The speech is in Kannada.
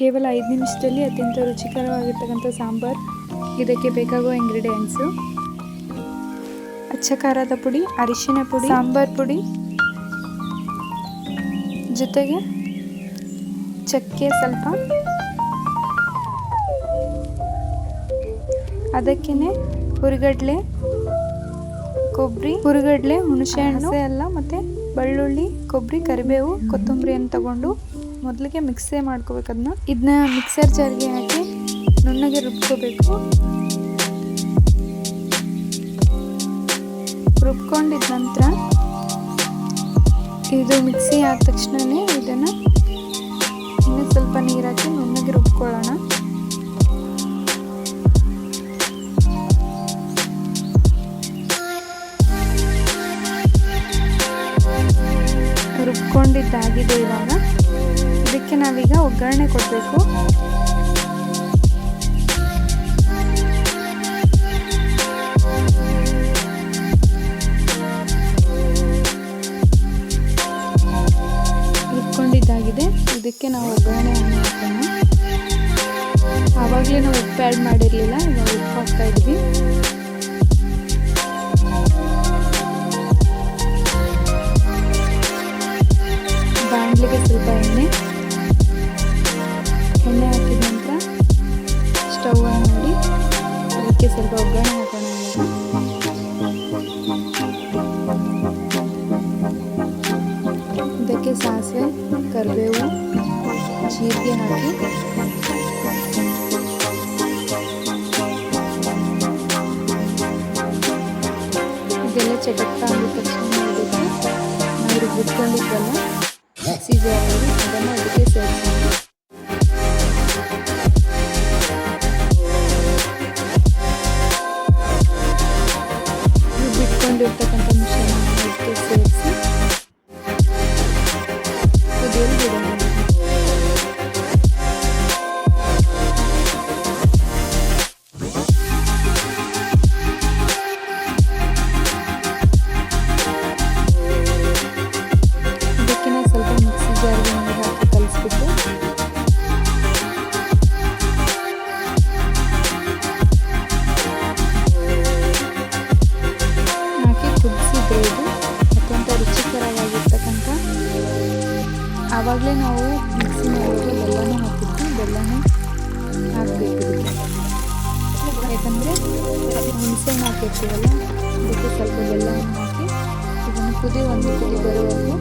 ಕೇವಲ ಐದು ನಿಮಿಷದಲ್ಲಿ ಅತ್ಯಂತ ರುಚಿಕರವಾಗಿರ್ತಕ್ಕಂಥ ಸಾಂಬಾರ್. ಇದಕ್ಕೆ ಬೇಕಾಗುವ ಇಂಗ್ರೀಡಿಯೆಂಟ್ಸು ಅಚ್ಚ ಖಾರದ ಪುಡಿ, ಅರಿಶಿನ ಪುಡಿ, ಸಾಂಬಾರ್ ಪುಡಿ. ಜೊತೆಗೆ ಚಕ್ಕೆ ಸ್ವಲ್ಪ. ಅದಕ್ಕೇನೆ ಹುರಿಗಡ್ಲೆ ಕೊಬ್ಬರಿ ಹುರಿಗಡ್ಲೆ, ಹುಣಸೆ ಹಣ್ಣು ಎಲ್ಲ ಮತ್ತು ಬೆಳ್ಳುಳ್ಳಿ ಕೊಬ್ಬರಿ ಕರಿಬೇವು ಕೊತ್ತಂಬರಿಯನ್ನು ತಗೊಂಡು ಮೊದಲಿಗೆ ಮಿಕ್ಸೇ ಮಾಡ್ಕೋಬೇಕು ಅದನ್ನ ಇದನ್ನ ಮಿಕ್ಸರ್ ಜಾರಿಗೆ ಹಾಕಿ ನುಣ್ಣಗೆ ರುಬ್ಕೋಬೇಕು. ರುಬ್ಕೊಂಡಿದ ನಂತರ ಇದು ಮಿಕ್ಸಿ ಆದ ತಕ್ಷಣವೇ ಇದನ್ನು ಇನ್ನೂ ಸ್ವಲ್ಪ ನೀರು ಹಾಕಿ ನುಣ್ಣಗೆ ರುಬ್ಕೊಳ್ಳೋಣ. ರುಬ್ಕೊಂಡಿದ್ದಾಗಿದೆ ಇವಾಗ. ಇದಕ್ಕೆ ನಾವೀಗ ಒಗ್ಗರಣೆ ಕೊಡಬೇಕು. ಇಟ್ಕೊಂಡಿದ್ದಾಗಿದೆ. ಇದಕ್ಕೆ ನಾವು ಒಗ್ಗರಣೆ ಹಾಕೋಣ. ಆವಾಗಲೇ ನಾವು ಉಪ್ಪು ಆ್ಯಡ್ ಮಾಡಿರಲಿಲ್ಲ, ಇವಾಗ ಉಪ್ಪು ಹಾಕ್ತಾ ಇದ್ವಿ ಅದಕ್ಕೆ ಸ್ವಲ್ಪ ಒಗ್ಗರಣೆ ಹಾಕೋಣ ಇವಾಗ ಇದಕ್ಕೆ ಸಾಸಿವೆ ಕರಿಬೇವು ಜೀರಿಗೆ ಹಾಕಿ ಇದೆಲ್ಲ ಚಟಕ ಆಗಿದ ತಕ್ಷಣ ಇದಕ್ಕೆ ನಾವು ರುಬ್ಬಿಟ್ಕೊಂಡಿದ್ವಲ್ಲ ಮಿಕ್ಸಿ ಜಾರಲ್ಲಿ ಅದನ್ನು ಅದಕ್ಕೆ ಸೇರಿಸೋಣ biblioteca. ಆವಾಗಲೇ ನಾವು ಮಿಕ್ಸಿನ ಮಾಡಿದ್ರೆ ಬೆಲ್ಲನೂ ಹಾಕಿದ್ವಿ ಬೆಲ್ಲನೂ ಹಾಕಬೇಕು ಯಾಕಂದರೆ ಹುಣಸೆ ಹಣ್ಣು ಹಾಕಿರ್ತೀವಲ್ಲ, ಅದಕ್ಕೆ ಸ್ವಲ್ಪ ಬೆಲ್ಲವನ್ನು ಹಾಕಿ ಇದನ್ನು ಕುದಿ ಒಂದು ಕುದಿ ಬರುವವರೆಗೂ